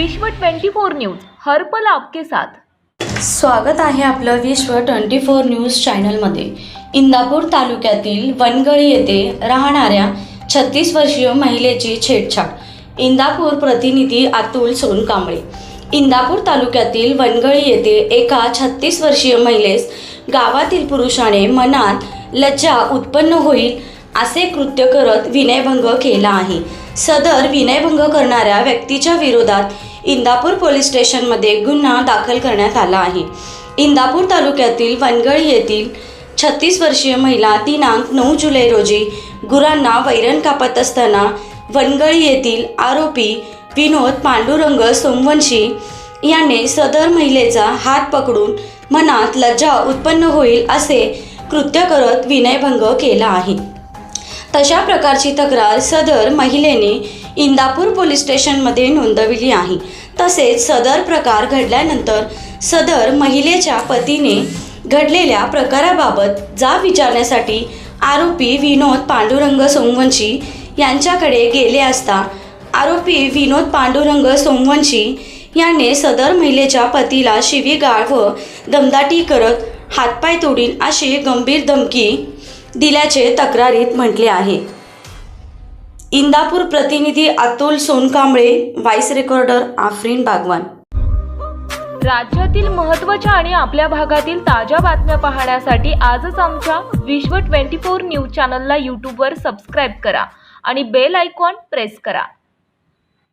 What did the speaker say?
विश्व 24 न्यूज हरपल आपके साथ. स्वागत आहे आपलं विश्व ट्वेंटी फोर न्यूज चॅनलमध्ये. इंदापूर तालुक्यातील वनगळी येथे राहणाऱ्या छत्तीस वर्षीय महिलेची छेडछाड. इंदापूर प्रतिनिधी अतुल सोनकांबळे. इंदापूर तालुक्यातील वनगळी येथे एका छत्तीस वर्षीय महिलेस गावातील पुरुषाने मनात लज्जा उत्पन्न होईल असे कृत्य करत विनयभंग केला आहे. सदर विनयभंग करणाऱ्या व्यक्तीच्या विरोधात इंदापूर पोलीस स्टेशनमध्ये गुन्हा दाखल करण्यात आला आहे. इंदापूर तालुक्यातील वनगळी येथील छत्तीस वर्षीय महिला दिनांक नऊ जुलै रोजी गुरांना वैरण कापत असताना वनगळी येथील आरोपी विनोद पांडुरंग सोमवंशी याने सदर महिलेचा हात पकडून मनात लज्जा उत्पन्न होईल असे कृत्य करत विनयभंग केला आहे. तशा प्रकारची तक्रार सदर महिलेने इंदापूर पोलीस स्टेशनमध्ये नोंदविली आहे. तसेच सदर प्रकार घडल्यानंतर सदर महिलेच्या पतीने घडलेल्या प्रकाराबाबत जाब विचारण्यासाठी आरोपी विनोद पांडुरंग सोमवंशी यांच्याकडे गेले असता आरोपी विनोद पांडुरंग सोमवंशी याने सदर महिलेच्या पतीला शिवीगाळ व दमदाटी करत हातपाय तोडील अशी गंभीर धमकी दिल्याचे तक्रारीत म्हटले आहे. इंदापूर प्रतिनिधी अतुल सोनकांबळे व्हाईस रेकॉर्डर आफरीन बागवान. राज्यातील महत्त्वाच्या आणि आपल्या भागातील ताज्या बातम्या पाहण्यासाठी आजच आमच्या विश्व 24 न्यूज चॅनलला यूट्यूबवर सबस्क्राईब करा आणि बेल आयकॉन प्रेस करा.